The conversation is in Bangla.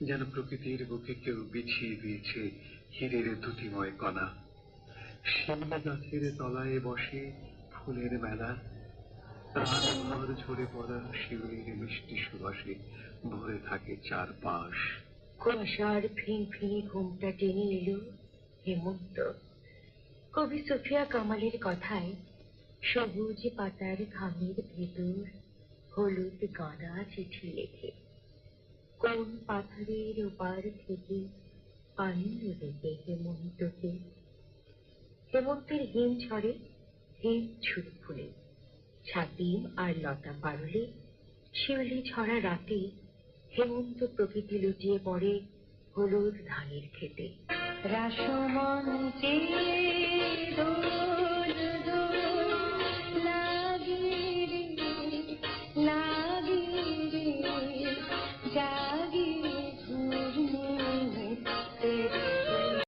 যেন প্রকৃতির বুকে কেউ বিছিয়ে দিয়েছে হীরের দুটিময় কণা। শিমলা গাছের তলায় বসে ফুলের মেলা। রাতভর ঝরে পড়া শিউলির মিষ্টি সুবাসে ভরে থাকে চারপাশ। কুয়াশার ফিন ফিনে ঘুমটা টেনে এলো হেমন্ত। কবি সুফিয়া কামালের কথায় সবুজ পাতার খামের ভেতর হলুদ গাঁদা চিঠি লেখে। কোন পাথরের ওপার থেকে পানীয় দেবে হেমন্তকে হেমন্তের হিম ঝরে, হিম ছুট ফুলে। ছাতিম আর লতা পারলে, শিউলি ছড়া রাতে হেমন্ত প্রকৃতি লুটিয়ে পড়ে হলুদ ধানের খেতে দোল